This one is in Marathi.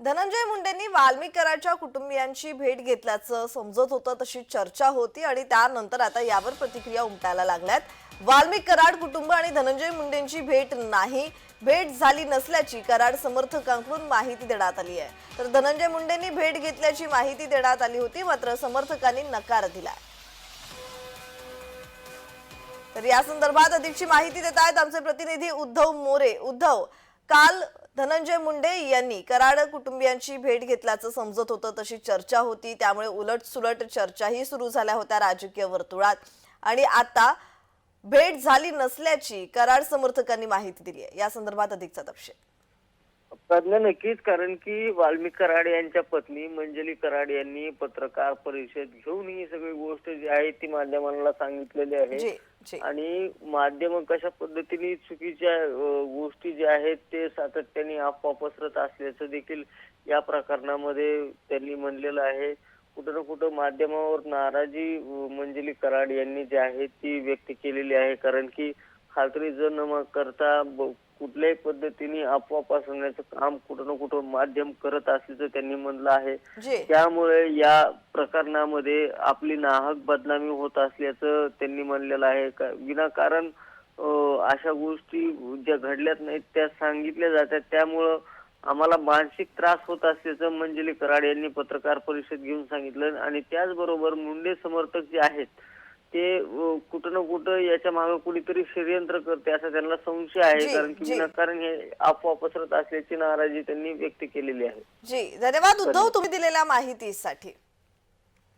धनंजय मुंडेंनी वाल्मिकराच्या कुटुंबियांची भेट घेतल्याचं समजत होतं तशी चर्चा होती आणि त्यानंतर आता यावर प्रतिक्रिया उमटायला लागल्यात. वाल्मिक कराड कुटुंब आणि धनंजय मुंडेंची भेट नाही भेट झाली नसल्याची कराड समर्थकांकडून माहिती देण्यात आली आहे. तर धनंजय मुंडेंनी भेट घेतल्याची माहिती देण्यात आली होती मात्र समर्थकांनी नकार दिलाय तर या संदर्भात अधिकची माहिती देत आहेत आमचे प्रतिनिधी उद्धव मोरे. उद्धव काल धनंजय मुंडे यांनी कराड कुटुंबियांची भेट घेतल्याचं समजत होतं तशी चर्चा होती. त्यामुळे उलट सुलट चर्चाही सुरू झाल्या होत्या राजकीय वर्तुळात. आणि आता भेट झाली नसल्याची कराड समर्थकांनी माहिती दिली आहे. या संदर्भात अधिकचा तपशील. प्रज्ञा नक्कीच कारण की वाल्मिक कराड यांच्या पत्नी मंजली कराड यांनी पत्रकार परिषद घेऊन ही सगळी गोष्ट जी आहे ती माध्यमांना सांगितलेली आहे. आणि माध्यम कशा पद्धतीने चुकीच्या गोष्टी ज्या आहेत ते सातत्याने अफवा पसरत असल्याचं देखील या प्रकरणामध्ये त्यांनी म्हणलेलं आहे. कुठं ना कुठं माध्यमावर नाराजी मंजली कराड यांनी जी आहे ती व्यक्त केलेली आहे. कारण की खात्री न करता ब- कुठल्याही पद्धतीने अफवा पसरवण्याचं काम कुठं ना कुठं माध्यम करत असल्याचं त्यांनी म्हणलं आहे. जी. त्यामुळे या प्रकरणामध्ये आपली नाहक बदनामी होत असल्याचं त्यांनी म्हणलेलं आहे. का- विनाकारण अं, अशा गोष्टी ज्या घडल्यात नाहीत त्या सांगितल्या जातात. त्यामुळं आम्हाला मानसिक त्रास होत असल्याचं मंजली कराड यांनी पत्रकार परिषद घेऊन सांगितलं आणि त्याचबरोबर मुंडे समर्थक जे आहेत ते अं, कुठं ना कुठं याच्या मागे कुणीतरी षडयंत्र करते असा त्यांना संशय आहे. जी, कारण की. विनाकारण हे अफवा पसरत असल्याची नाराजी त्यांनी व्यक्त केलेली आहे. जी. धन्यवाद उद्धव तुम्ही दिलेल्या माहितीसाठी.